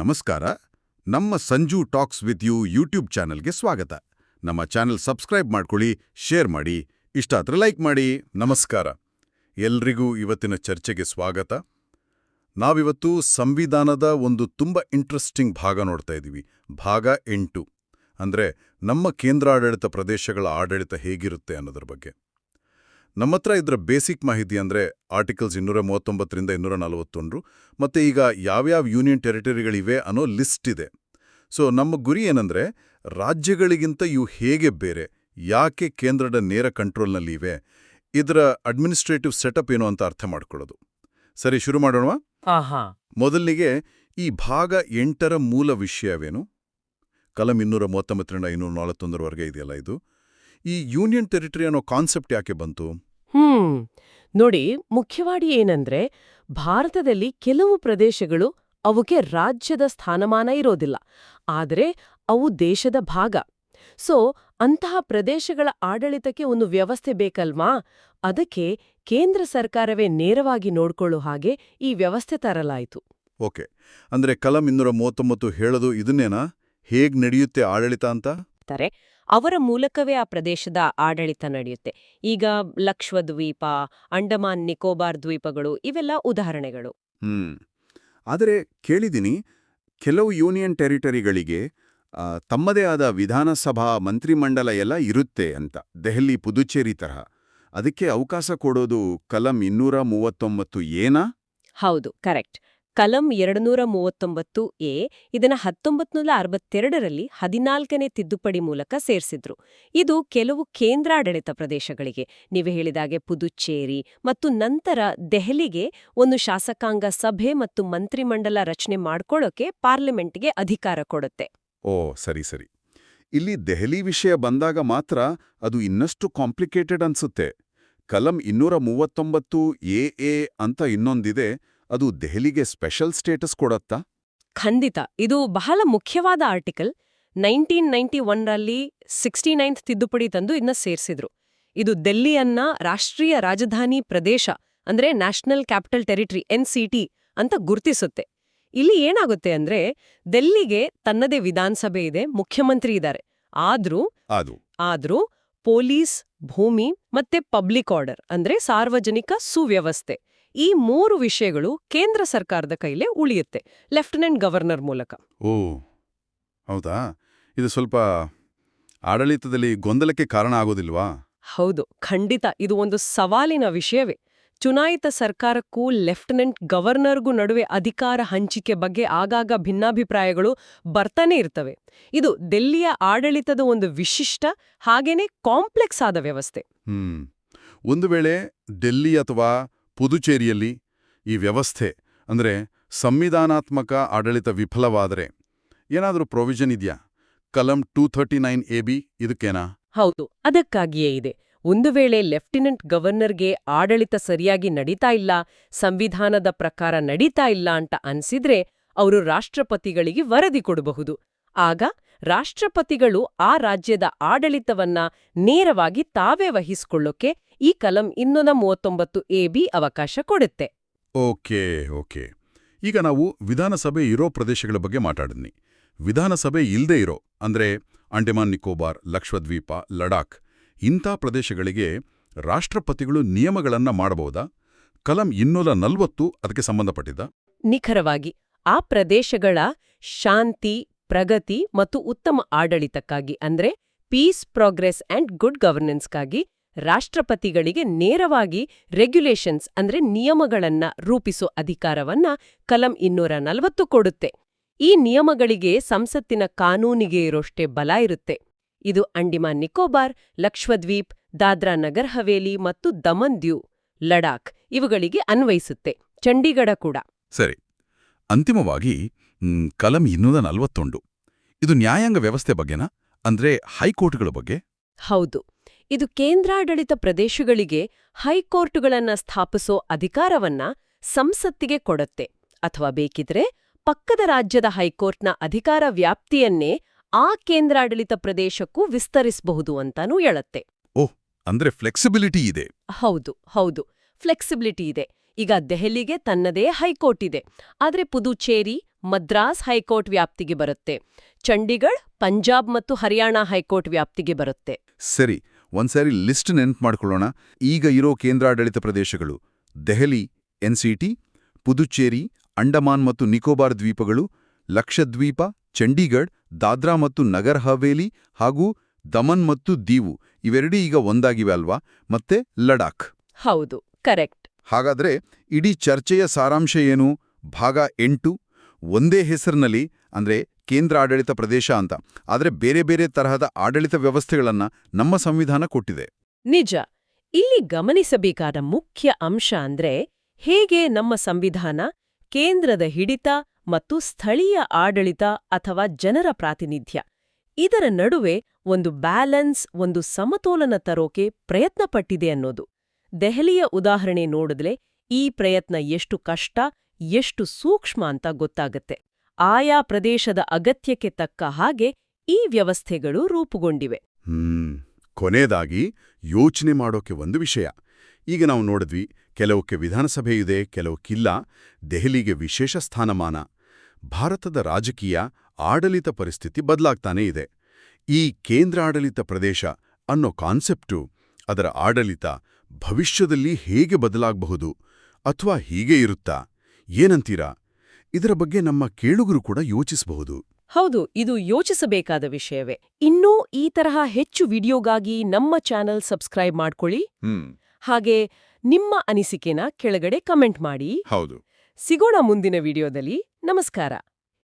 ನಮಸ್ಕಾರ. ನಮ್ಮ Sanju talks with you YouTube ಚಾನೆಲ್ಗೆ ಸ್ವಾಗತ. ನಮ್ಮ ಚಾನೆಲ್ ಸಬ್ಸ್ಕ್ರೈಬ್ ಮಾಡ್ಕೊಳ್ಳಿ, ಶೇರ್ ಮಾಡಿ. ಇಷ್ಟ ಆದ್ರೆ ಲೈಕ್ ಮಾಡಿ. ನಮಸ್ಕಾರ. ಎಲ್ರಿಗೂ ಇವತ್ತಿನ ಚರ್ಚೆಗೆ ಸ್ವಾಗತ. ನಾವಿವತ್ತು ಸಂವಿಧಾನದ ಒಂದು ತುಂಬ ಇಂಟ್ರೆಸ್ಟಿಂಗ್ ಭಾಗ ನೋಡ್ತಾ ಇದ್ದೀವಿ. ಭಾಗ ಎಂಟು. ಅಂದ್ರೆ ನಮ್ಮ ಕೇಂದ್ರಾಡಳಿತ ಪ್ರದೇಶಗಳ ಆಡಳಿತ ಹೇಗಿರುತ್ತೆ ಅನ್ನೋದ್ರ ಬಗ್ಗೆ. ನಮ್ಮತ್ರ ಇದರ ಬೇಸಿಕ್ ಮಾಹಿತಿ ಅಂದ್ರೆ ಆರ್ಟಿಕಲ್ಸ್ ಇನ್ನೂರ ಮೂವತ್ತೊಂಬತ್ತರಿಂದ ಇನ್ನೂರ ನಲವತ್ತೊಂದು ಮತ್ತೆ ಈಗ ಯಾವ್ಯಾವ ಯೂನಿಯನ್ ಟೆರಿಟರಿಗಳಿವೆ ಅನ್ನೋ ಲಿಸ್ಟ್ ಇದೆ. ಸೊ ನಮ್ಮ ಗುರಿ ಏನಂದ್ರೆ ರಾಜ್ಯಗಳಿಗಿಂತ ಇವು ಹೇಗೆ ಬೇರೆ ಯಾಕೆ ಕೇಂದ್ರದ ನೇರ ಕಂಟ್ರೋಲ್ನಲ್ಲಿ ಇವೆ ಇದರ ಅಡ್ಮಿನಿಸ್ಟ್ರೇಟಿವ್ ಸೆಟಪ್ ಏನು ಅಂತ ಅರ್ಥ ಮಾಡ್ಕೊಳ್ಳೋದು. ಸರಿ ಶುರು ಮಾಡೋಣ ಮೊದಲಿಗೆ ಈ ಭಾಗ ಎಂಟರ ಮೂಲ ವಿಷಯವೇನು? ಕಲಂ ಇನ್ನೂರ ಮೂವತ್ತೊಂಬತ್ತರಿಂದ ಇನ್ನೂರ ನಲವತ್ತೊಂದರವರೆಗೆ ಇದೆಯಲ್ಲ ಇದು? ಈ ಯೂನಿಯನ್ ಟೆರಿಟರಿ ಅನ್ನೋ ಕಾನ್ಸೆಪ್ಟ್ ಯಾಕೆ ಬಂತು? ಹ್ಮ್. ನೋಡಿ ಮುಖ್ಯವಾಗಿ ಏನಂದ್ರೆ ಭಾರತದಲ್ಲಿ ಕೆಲವು ಪ್ರದೇಶಗಳು ಅವಕ್ಕೆ ರಾಜ್ಯದ ಸ್ಥಾನಮಾನ ಇರೋದಿಲ್ಲ. ಆದರೆ ಅವು ದೇಶದ ಭಾಗ. ಸೊ ಅಂತಹ ಪ್ರದೇಶಗಳ ಆಡಳಿತಕ್ಕೆ ಒಂದು ವ್ಯವಸ್ಥೆ ಬೇಕಲ್ವಾ? ಅದಕ್ಕೆ ಕೇಂದ್ರ ಸರ್ಕಾರವೇ ನೇರವಾಗಿ ನೋಡ್ಕೊಳ್ಳೋ ಹಾಗೆ ಈ ವ್ಯವಸ್ಥೆ ತರಲಾಯಿತು. ಓಕೆ. ಅಂದ್ರೆ ಕಲಂ ಇನ್ನೂರ ಮೂವತ್ತೊಂಬತ್ತು ಹೇಳೋದು ಇದನ್ನೇನಾ? ಹೇಗ್ ನಡೆಯುತ್ತೆ ಆಡಳಿತ ಅಂತ? ತಾರೆ ಅವರ ಮೂಲಕವೇ ಆ ಪ್ರದೇಶದ ಆಡಳಿತ ನಡೆಯುತ್ತೆ. ಈಗ ಲಕ್ಷದ್ವೀಪ ಅಂಡಮಾನ್ ನಿಕೋಬಾರ್ ದ್ವೀಪಗಳು ಇವೆಲ್ಲ ಉದಾಹರಣೆಗಳು. ಹ್ಮ್. ಆದರೆ ಕೇಳಿದ್ದೀನಿ ಕೆಲವು ಯೂನಿಯನ್ ಟೆರಿಟರಿಗಳಿಗೆ ತಮ್ಮದೇ ಆದ ವಿಧಾನಸಭಾ ಮಂತ್ರಿಮಂಡಲ ಎಲ್ಲ ಇರುತ್ತೆ ಅಂತ ದೆಹಲಿ ಪುದುಚೇರಿ ತರಹ. ಅದಕ್ಕೆ ಅವಕಾಶ ಕೊಡೋದು ಕಲಂ ಇನ್ನೂರ ಮೂವತ್ತೊಂಬತ್ತು ಏನಾ? ಹೌದು ಕರೆಕ್ಟ್. ಕಲಂ ಎರಡುನೂರ ಮೂವತ್ತೊಂಬತ್ತು ಎ ಇದನ್ನ ಹತ್ತೊಂಬತ್ನೂರ ಅರವತ್ತೆರಡರಲ್ಲಿ ಹದಿನಾಲ್ಕನೇ ತಿದ್ದುಪಡಿ ಮೂಲಕ ಸೇರಿಸಿದ್ರು. ಇದು ಕೆಲವು ಕೇಂದ್ರಾಡಳಿತ ಪ್ರದೇಶಗಳಿಗೆ. ನೀವು ಹೇಳಿದಾಗೆ ಪುದುಚೇರಿ ಮತ್ತು ನಂತರ ದೆಹಲಿಗೆ ಒಂದು ಶಾಸಕಾಂಗ ಸಭೆ ಮತ್ತು ಮಂತ್ರಿಮಂಡಲ ರಚನೆ ಮಾಡ್ಕೊಳ್ಳೋಕೆ ಪಾರ್ಲಿಮೆಂಟ್ಗೆ ಅಧಿಕಾರ ಕೊಡುತ್ತೆ. ಓ, ಸರಿ ಸರಿ. ಇಲ್ಲಿ ದೆಹಲಿ ವಿಷಯ ಬಂದಾಗ ಮಾತ್ರ ಅದು ಇನ್ನಷ್ಟು ಕಾಂಪ್ಲಿಕೇಟೆಡ್ ಅನ್ಸುತ್ತೆ. ಕಲಂ ಇನ್ನೂರ ಮೂವತ್ತೊಂಬತ್ತು ಎ ಎ ಅಂತ ಇನ್ನೊಂದಿದೆ ಅದು ದೆಹಲಿಗೆ ಸ್ಪೆಷಲ್ ಸ್ಟೇಟಸ್ ಕೊಡತ್ತಾ? ಖಂಡಿತ. ಇದು ಬಹಳ ಮುಖ್ಯವಾದ ಆರ್ಟಿಕಲ್. ನೈನ್ಟೀನ್ ನೈನ್ಟಿ ಒನ್ರಲ್ಲಿ ಸಿಕ್ಸ್ಟಿ ನೈನ್ತ್ ತಿದ್ದುಪಡಿ ತಂದು ಇದನ್ನ ಸೇರಿಸಿದ್ರು. ಇದು ದೆಲ್ಲಿಯನ್ನ ರಾಷ್ಟ್ರೀಯ ರಾಜಧಾನಿ ಪ್ರದೇಶ ಅಂದ್ರೆ ನ್ಯಾಷನಲ್ ಕ್ಯಾಪಿಟಲ್ ಟೆರಿಟರಿ ಎನ್ ಅಂತ ಗುರ್ತಿಸುತ್ತೆ. ಇಲ್ಲಿ ಏನಾಗುತ್ತೆ ಅಂದ್ರೆ ದೆಲ್ಲಿಗೆ ತನ್ನದೇ ವಿಧಾನಸಭೆ ಇದೆ ಮುಖ್ಯಮಂತ್ರಿ ಇದ್ದಾರೆ ಆದ್ರೂ ಆದ್ರೂ ಪೊಲೀಸ್ ಭೂಮಿ ಮತ್ತೆ ಪಬ್ಲಿಕ್ ಆರ್ಡರ್ ಅಂದ್ರೆ ಸಾರ್ವಜನಿಕ ಸುವ್ಯವಸ್ಥೆ. ಈ ಮೂರು ವಿಷಯಗಳು ಕೇಂದ್ರ ಸರ್ಕಾರದ ಕೈಲೇ ಉಳಿಯುತ್ತೆ ಲೆಫ್ಟಿನೆಂಟ್ ಗವರ್ನರ್ ಮೂಲಕ. ಓ ಹೌದಾ? ಇದು ಸ್ವಲ್ಪ ಆಡಳಿತದಲ್ಲಿ ಗೊಂದಲಕ್ಕೆ ಕಾರಣ ಆಗೋದಿಲ್ವಾ? ಹೌದು ಖಂಡಿತ ಇದು ಒಂದು ಸವಾಲಿನ ವಿಷಯವೇ. ಚುನಾಯಿತ ಸರ್ಕಾರಕ್ಕೂ ಲೆಫ್ಟಿನೆಂಟ್ ಗವರ್ನರ್ಗೂ ನಡುವೆ ಅಧಿಕಾರ ಹಂಚಿಕೆ ಬಗ್ಗೆ ಆಗಾಗ ಭಿನ್ನಾಭಿಪ್ರಾಯಗಳು ಬರ್ತಾನೆ ಇರ್ತವೆ. ಇದು ದೆಲ್ಲಿಯ ಆಡಳಿತದ ಒಂದು ವಿಶಿಷ್ಟ ಹಾಗೇನೆ ಕಾಂಪ್ಲೆಕ್ಸ್ ಆದ ವ್ಯವಸ್ಥೆ. ಹ್ಮ್ ಒಂದು ವೇಳೆ ಡೆಲ್ಲಿ ಅಥವಾ ಪುದುಚೇರಿಯಲ್ಲಿ ಈ ವ್ಯವಸ್ಥೆ, ಅಂದ್ರೆ ಸಂವಿಧಾನಾತ್ಮಕ ಆಡಳಿತ ವಿಫಲವಾದರೆ ಏನಾದರೂ ಪ್ರೊವಿಷನ್ ಇದೆಯಾ? ಕಲಂ two thirty nine A B ಇದಕ್ಕೇನಾ? ಹೌದು, ಅದಕ್ಕಾಗಿಯೇ ಇದೆ. ಒಂದು ವೇಳೆ ಲೆಫ್ಟಿನೆಂಟ್ ಗವರ್ನರ್ಗೆ ಆಡಳಿತ ಸರಿಯಾಗಿ ನಡೀತಾ ಇಲ್ಲ, ಸಂವಿಧಾನದ ಪ್ರಕಾರ ನಡೀತಾ ಇಲ್ಲ ಅಂತ ಅನ್ಸಿದ್ರೆ, ಅವರು ರಾಷ್ಟ್ರಪತಿಗಳಿಗೆ ವರದಿ ಕೊಡಬಹುದು. ಆಗ ರಾಷ್ಟ್ರಪತಿಗಳು ಆ ರಾಜ್ಯದ ಆಡಳಿತವನ್ನ ನೇರವಾಗಿ ತಾವೇ ವಹಿಸಿಕೊಳ್ಳೋಕೆ ಈ ಕಲಂ ಇನ್ನೂರ ಮೂವತ್ತೊಂಬತ್ತು ಎ ಬಿ ಅವಕಾಶ ಕೊಡುತ್ತೆ. Okay okay. ಈಗ ನಾವು ವಿಧಾನಸಭೆ ಇರೋ ಪ್ರದೇಶಗಳ ಬಗ್ಗೆ ಮಾತಾಡಿದ್ನಿ. ವಿಧಾನಸಭೆ ಇಲ್ದೇ ಇರೋ ಅಂದ್ರೆ ಅಂಡಮಾನ್ ನಿಕೋಬಾರ್ ಲಕ್ಷದ್ವೀಪ ಲಡಾಖ್ ಇಂಥ ಪ್ರದೇಶಗಳಿಗೆ ರಾಷ್ಟ್ರಪತಿಗಳು ನಿಯಮಗಳನ್ನ ಮಾಡಬಹುದಾ? ಕಲಂ ಇನ್ನೂರ ನಲ್ವತ್ತು ಅದಕ್ಕೆ ಸಂಬಂಧಪಟ್ಟಿದ್ದ? ನಿಖರವಾಗಿ ಆ ಪ್ರದೇಶಗಳ ಶಾಂತಿ ಪ್ರಗತಿ ಮತ್ತು ಉತ್ತಮ ಆಡಳಿತಕ್ಕಾಗಿ ಅಂದ್ರೆ ಪೀಸ್ ಪ್ರೋಗ್ರೆಸ್ ಅಂಡ್ ಗುಡ್ ಗವರ್ನೆನ್ಸ್ಗಾಗಿ ರಾಷ್ಟ್ರಪತಿಗಳಿಗೆ ನೇರವಾಗಿ ರೆಗ್ಯುಲೇಷನ್ಸ್ ಅಂದ್ರೆ ನಿಯಮಗಳನ್ನ ರೂಪಿಸೋ ಅಧಿಕಾರವನ್ನ ಕಲಂ ಇನ್ನೂರ ನಲವತ್ತು ಕೊಡುತ್ತೆ. ಈ ನಿಯಮಗಳಿಗೆ ಸಂಸತ್ತಿನ ಕಾನೂನಿಗೆ ಇರೋಷ್ಟೇ ಬಲ ಇರುತ್ತೆ. ಇದು ಅಂಡಿಮಾನ್ ನಿಕೋಬಾರ್, ಲಕ್ಷದ್ವೀಪ್, ದಾದ್ರಾ ನಗರ್ ಹವೇಲಿ ಮತ್ತು ದಮನ್ ದ್ಯೂ ಲಡಾಖ್ ಇವುಗಳಿಗೆ ಅನ್ವಯಿಸುತ್ತೆ. ಚಂಡೀಗಢ ಕೂಡ. ಸರಿ. ಅಂತಿಮವಾಗಿ ಕಲಂ ಇನ್ನೂರ ನಲ್ವತ್ತೊಂದು. ಇದು ನ್ಯಾಯಾಂಗ ವ್ಯವಸ್ಥೆ ಬಗ್ಗೆನಾ ಅಂದ್ರೆ ಹೈಕೋರ್ಟ್ಗಳ ಬಗ್ಗೆ? ಹೌದು. ಇದು ಕೇಂದ್ರಾಡಳಿತ ಪ್ರದೇಶಗಳಿಗೆ ಹೈಕೋರ್ಟ್ಗಳನ್ನ ಸ್ಥಾಪಿಸೋ ಅಧಿಕಾರವನ್ನ ಸಂಸತ್ತಿಗೆ ಕೊಡತ್ತೆ. ಅಥವಾ ಬೇಕಿದ್ರೆ ಪಕ್ಕದ ರಾಜ್ಯದ ಹೈಕೋರ್ಟ್ನ ಅಧಿಕಾರ ವ್ಯಾಪ್ತಿಯನ್ನೇ ಆ ಕೇಂದ್ರಾಡಳಿತ ಪ್ರದೇಶಕ್ಕೂ ವಿಸ್ತರಿಸಬಹುದು ಅಂತಾನೂ ಹೇಳತ್ತೆ. ಓಹ್ ಅಂದ್ರೆ ಫ್ಲೆಕ್ಸಿಬಿಲಿಟಿ ಇದೆ. ಹೌದು ಹೌದು. ಫ್ಲೆಕ್ಸಿಬಿಲಿಟಿ ಇದೆ. ಈಗ ದೆಹಲಿಗೆ ತನ್ನದೇ ಹೈಕೋರ್ಟ್ ಇದೆ. ಆದ್ರೆ ಪುದುಚೇರಿ ಮದ್ರಾಸ್ ಹೈಕೋರ್ಟ್ ವ್ಯಾಪ್ತಿಗೆ ಬರುತ್ತೆ. ಚಂಡೀಗಢ್ ಪಂಜಾಬ್ ಮತ್ತು ಹರಿಯಾಣ ಹೈಕೋರ್ಟ್ ವ್ಯಾಪ್ತಿಗೆ ಬರುತ್ತೆ. ಸರಿ ಒಂದ್ಸಾರಿ ಲಿಸ್ಟ್ ನೆನ್ಪು ಮಾಡ್ಕೊಳ್ಳೋಣ. ಈಗ ಇರೋ ಕೇಂದ್ರಾಡಳಿತ ಪ್ರದೇಶಗಳು. ದೆಹಲಿ ಎನ್ಸಿಟಿ ಪುದುಚೇರಿ ಅಂಡಮಾನ್ ಮತ್ತು ನಿಕೋಬಾರ್ ದ್ವೀಪಗಳು ಲಕ್ಷದ್ವೀಪ ಚಂಡೀಗಢ್ ದಾದ್ರಾ ಮತ್ತು ನಗರ್ ಹವೇಲಿ ಹಾಗೂ ದಮನ್ ಮತ್ತು ದೀವು. ಇವೆರಡೂ ಈಗ ಒಂದಾಗಿವೆ ಅಲ್ವಾ? ಮತ್ತೆ ಲಡಾಖ್. ಹೌದು ಕರೆಕ್ಟ್. ಹಾಗಾದ್ರೆ ಇಡೀ ಚರ್ಚೆಯ ಸಾರಾಂಶ ಏನು? ಭಾಗ ಎಂಟು. ಒಂದೇ ಹೆಸರಿನಲ್ಲಿ ಅಂದ್ರೆ ಕೇಂದ್ರ ಆಡಳಿತ ಪ್ರದೇಶ ಅಂತ. ಆದರೆ ಬೇರೆ ಬೇರೆ ತರಹದ ಆಡಳಿತ ವ್ಯವಸ್ಥೆಗಳನ್ನ ನಮ್ಮ ಸಂವಿಧಾನ ಕೊಟ್ಟಿದೆ. ನಿಜ. ಇಲ್ಲಿ ಗಮನಿಸಬೇಕಾದ ಮುಖ್ಯ ಅಂಶ ಅಂದ್ರೆ ಹೇಗೆ ನಮ್ಮ ಸಂವಿಧಾನ ಕೇಂದ್ರದ ಹಿಡಿತ ಮತ್ತು ಸ್ಥಳೀಯ ಆಡಳಿತ ಅಥವಾ ಜನರ ಪ್ರಾತಿನಿಧ್ಯ. ಇದರ ನಡುವೆ ಒಂದು ಬ್ಯಾಲೆನ್ಸ್, ಒಂದು ಸಮತೋಲನ ತರೋಕೆ ಪ್ರಯತ್ನಪಟ್ಟಿದೆ ಅನ್ನೋದು. ದೆಹಲಿಯ ಉದಾಹರಣೆ ನೋಡಿದ್ರೆ ಈ ಪ್ರಯತ್ನ ಎಷ್ಟು ಕಷ್ಟ ಎಷ್ಟು ಸೂಕ್ಷ್ಮ ಅಂತ ಗೊತ್ತಾಗತ್ತೆ. ಆಯಾ ಪ್ರದೇಶದ ಅಗತ್ಯಕ್ಕೆ ತಕ್ಕ ಹಾಗೆ ಈ ವ್ಯವಸ್ಥೆಗಳು ರೂಪುಗೊಂಡಿವೆ. ಹ್ಮ್, ಕೊನೆಯದಾಗಿ ಯೋಚನೆ ಮಾಡೋಕೆ ಒಂದು ವಿಷಯ. ಈಗ ನಾವು ನೋಡಿದ್ವಿ, ಕೆಲವಕ್ಕೆ ವಿಧಾನಸಭೆ ಇದೆ, ಕೆಲವಕ್ಕಿಲ್ಲ, ದೆಹಲಿಗೆ ವಿಶೇಷ ಸ್ಥಾನಮಾನ. ಭಾರತದ ರಾಜಕೀಯ ಆಡಳಿತ ಪರಿಸ್ಥಿತಿ ಬದಲಾಗ್ತಾನೇ ಇದೆ. ಈ ಕೇಂದ್ರ ಆಡಳಿತ ಪ್ರದೇಶ ಅನ್ನೋ ಕಾನ್ಸೆಪ್ಟು ಅದರ ಆಡಳಿತ ಭವಿಷ್ಯದಲ್ಲಿ ಹೇಗೆ ಬದಲಾಗಬಹುದು ಅಥವಾ ಹೀಗೆ ಇರುತ್ತಾ? ಏನಂತೀರಾ? ಇದರ ಬಗ್ಗೆ ನಮ್ಮ ಕೇಳುಗರು ಕೂಡ ಯೋಚಿಸಬಹುದು. ಹೌದು ಇದು ಯೋಚಿಸಬೇಕಾದ ವಿಷಯವೇ. ಇನ್ನೂ ಈ ತರಹ ಹೆಚ್ಚು ವಿಡಿಯೋಗಾಗಿ ನಮ್ಮ ಚಾನೆಲ್ ಸಬ್ಸ್ಕ್ರೈಬ್ ಮಾಡ್ಕೊಳ್ಳಿ. ಹಾಗೆ ನಿಮ್ಮ ಅನಿಸಿಕೆನ ಕೆಳಗಡೆ ಕಮೆಂಟ್ ಮಾಡಿ. ಹೌದು. ಸಿಗೋಣ ಮುಂದಿನ ವಿಡಿಯೋದಲ್ಲಿ. ನಮಸ್ಕಾರ.